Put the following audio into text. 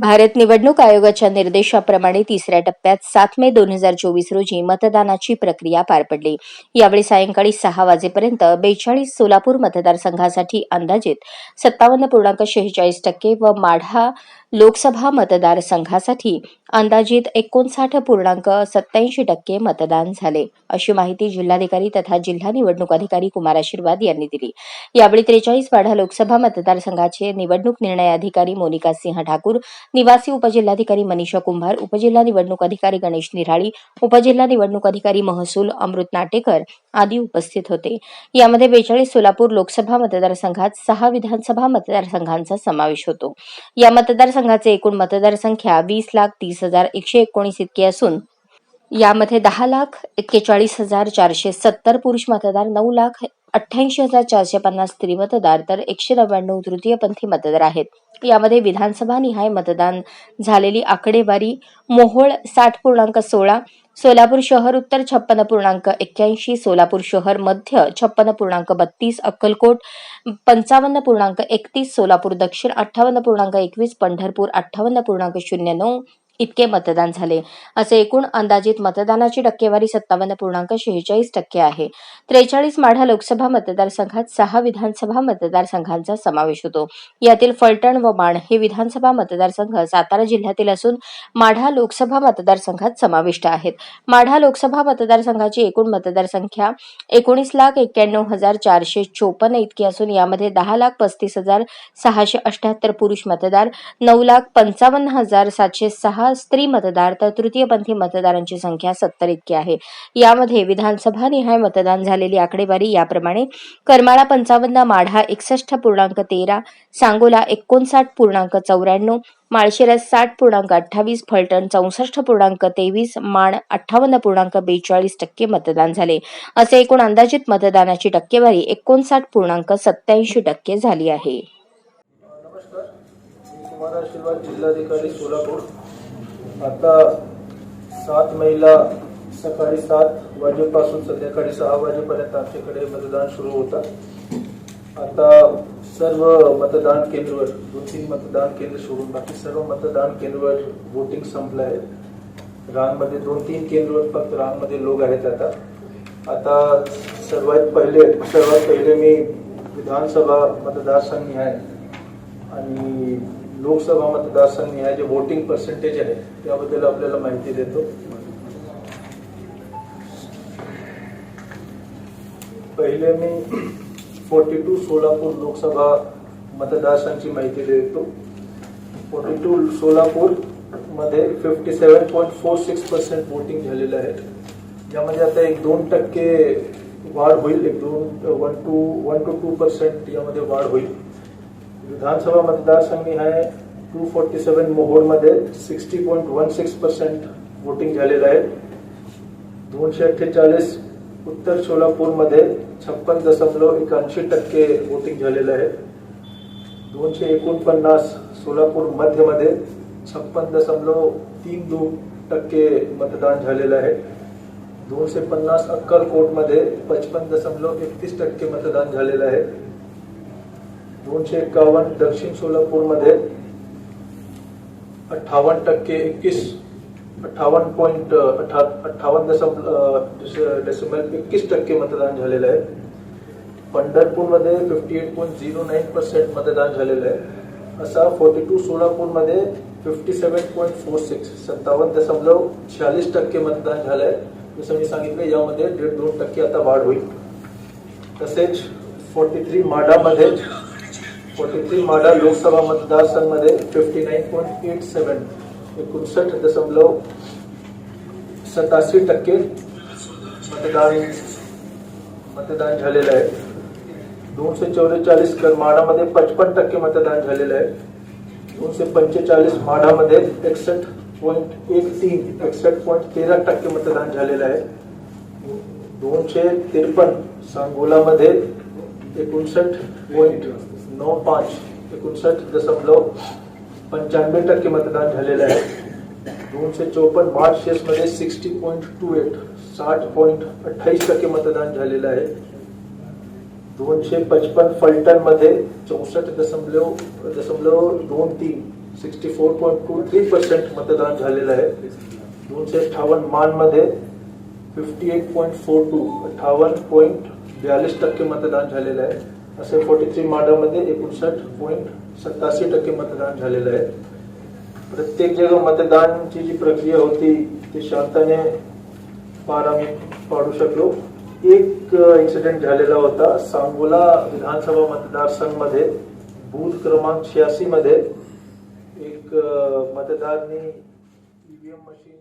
भारत निवडणूक आयोगाच्या निर्देशाप्रमाणे तिसऱ्या टप्प्यात सात मे दोन हजार चोवीस रोजी मतदानाची प्रक्रिया पार पडली. यावेळी सायंकाळी सहा वाजेपर्यंत बेचाळीस सोलापूर मतदारसंघासाठी अंदाजित सत्तावन्न पूर्णांक शेहेचाळीस टक्के व माढा लोकसभा मतदारसंघासाठी अंदाजित एकोणसाठ पूर्णांक सत्याऐंशी टक्के मतदान झाले अशी माहिती जिल्हाधिकारी तथा जिल्हा निवडणूक अधिकारी कुमार आशीर्वाद यांनी दिली. यावेळी त्रेचाळीस वाढा लोकसभा मतदारसंघाचे निवडणूक निर्णय अधिकारी मोनिका सिंह ठाकूर निवासी उपजिल्हाधिकारी मनीषा कुंभार उपजिल्हा निवडणूक अधिकारी गणेश निराळी उपजिल्हा निवडणूक अधिकारी महसूल अमृत नाटेकर आदी उपस्थित होते. यामध्ये बेचाळीस सोलापूर लोकसभा मतदारसंघात सहा विधानसभा मतदारसंघांचा समावेश होतो. या मतदारसंघाचे एकूण मतदारसंख्या वीस लाख तीस हजार एकशे एकोणीस इतकी असून यामध्ये दहा लाख एक्केचाळीस हजार चारशे सत्तर पुरुष मतदार नऊ लाख अठ्ठ्याऐंशी हजार चारशे पन्नास स्त्री मतदार तर एकशे नव्याण्णव तृतीयपंथी मतदार आहेत. यामध्ये विधानसभा निहाय मतदान झालेली आकडेवारी मोहोळ साठ पूर्णांक सोळा सोलापूर शहर उत्तर छप्पन्न पूर्णांक एक्क्याऐंशी सोलापूर शहर मध्य छप्पन्न पूर्णांक बत्तीस अक्कलकोट पंचावन्न पूर्णांक एकतीस सोलापूर दक्षिण अठ्ठावन्न पूर्णांक एकवीस पंढरपूर अठ्ठावन्न पूर्णांक शून्य नऊ इतके मतदान झाले. असे एकूण अंदाजित मतदानाची टक्केवारी सत्तावन्न पूर्णांक शेहेचाळीस टक्के आहे. त्रेचाळीस माढा लोकसभा मतदारसंघात सहा विधानसभा मतदारसंघांचा समावेश होतो. यातील फलटण व माण हे विधानसभा मतदारसंघ सातारा जिल्ह्यातील असून माढा लोकसभा मतदारसंघात समाविष्ट आहेत. माढा लोकसभा मतदारसंघाची एकूण मतदारसंख्या एकोणीस लाख एक्क्याण्णव हजार चारशे चोपन्न इतकी असून यामध्ये दहा लाख पस्तीस हजार सहाशे अठ्याहत्तर पुरुष मतदार नऊ लाख पंचावन्न हजार सातशे सहा स्त्री मतदार तर तृतीयपंथी मतदारांची संख्या सत्तर इतकी आहे. यामध्ये विधानसभा निहाय मतदान झालेली आकडेवारी याप्रमाणे करमाळा पंचावन्न माढा एकसष्ट पूर्णांक तेरा सांगोला एकोणसाठ पूर्णांक चौऱ्याण्णव माळशिरस साठ पूर्णांक अठ्ठावीस फलटण चौसष्ट पूर्णांक तेवीस माण अठ्ठावन्न पूर्णांक बेचाळीस टक्के मतदान झाले. असे एकूण अंदाजित मतदानाची टक्केवारी एकोणसाठ पूर्णांक सत्याऐंशी टक्के झाली आहे. आता सात मेला सकाळी सात वाजेपासून संध्याकाळी सहा वाजेपर्यंत आमच्याकडे मतदान सुरू होतं. आता सर्व मतदान केंद्रवर दोन तीन मतदान केंद्र सोडून बाकी सर्व मतदान केंद्रवर वोटिंग संपलं आहे रांगमध्ये दोन तीन केंद्रवर फक्त रांगमध्ये लोक आहेत आता. आता सर्वात पहिले सर्वात पहिले मी विधानसभा मतदारसंघ आहे. आणि लोकसभा मतदारसंघ निहाय जे वोटिंग पर्सेंटेज आहे त्याबद्दल आपल्याला माहिती देतो. पहिले मी फोर्टी टू सोलापूर लोकसभा मतदारसंघाची माहिती देतो. फोर्टी टू सोलापूरमध्ये fifty seven point four six percent voting झालेलं आहे. यामध्ये आता एक दोन टक्के वाढ होईल एक दोन one two one two two percent यामध्ये वाढ होईल. विधानसभा मतदारसंघ आहे. Two forty seven मोहोळमध्ये sixty point one six percent voting झालेलं आहे. दोनशे अठ्ठेचाळीस उत्तर सोलापूरमध्ये छप्पन दशमलव एकाऐंशी टक्के वोटिंग झालेलं आहे. दोनशे एकोणपन्नास सोलापूर मध्यमध्ये छप्पन दशमलव तीन दोन टक्के मतदान झालेलं आहे. दोनशे पन्नास अक्कलकोटमध्ये पचपन दशमलव एकतीस टक्के मतदान झालेलं आहे. दोनशे एकावन्न दक्षिण सोलापूरमध्ये अठ्ठावन्न टक्के एकवीस अठ्ठावन्न पॉईंट अठ्ठावन्न दशम डेसिमल एकवीस टक्के मतदान झालेलं आहे. पंढरपूरमध्ये fifty eight point zero nine percent मतदान झालेलं आहे. असा फोर्टी टू सोलापूरमध्ये fifty seven point four six सत्तावन्न दशमलव शहालीस टक्के मतदान झालं आहे. जसं मी सांगितलं यामध्ये दीड दोन टक्के आता वाढ होईल. तसेच फोर्टी थ्री माडामध्ये forty three Madha Lok Sabha मतदारसंघमध्ये fifty nine point eight seven एकोणसष्ट दशमलव सत्याऐंशी टक्के मतदान मतदान झालेलं आहे. दोनशे चौवेचाळीस करमाडामध्ये पचपन टक्के मतदान झालेलं आहे. दोनशे पंचेचाळीस माढामध्ये एकसष्ट पॉईंट एक तीन एकसष्ट पॉईंट तेरा टक्के मतदान झालेलं आहे. दोनशे त्रेपन्न सांगोलामध्ये एकोणसष्ट पॉईंट नऊ पाच एकोणसष्ट दशमलव पंच्याण्णव टक्के मतदान झालेलं आहे. दोनशे चौपन्न मार्चेसमध्ये सिक्स्टी पॉईंट टू एट साठ पॉईंट अठ्ठावीस टक्के मतदान झालेलं आहे. दोनशे पचपन फलटणमध्ये चौसष्ट दशमलव दशमलव दोन तीन sixty four point two three percent मतदान झालेलं आहे. दोनशे अठ्ठावन्न मानमध्ये fifty eight point four two अठ्ठावन्न पॉईंट बयालीस टक्के मतदान झालेलं आहे. असे फोर्टी थ्री माडामध्ये एकोणसाठ पॉईंट सत्तासी टक्के मतदान झालेलं आहे. प्रत्येक जग मतदानची जी प्रक्रिया होती ती शांतने पार आम्ही पाडू शकलो. एक इन्सिडेंट झालेला होता. सांगोला विधानसभा मतदारसंघमध्ये बूथ क्रमांक छियासी मध्ये एक मतदारनी ईव्हीएम मशीन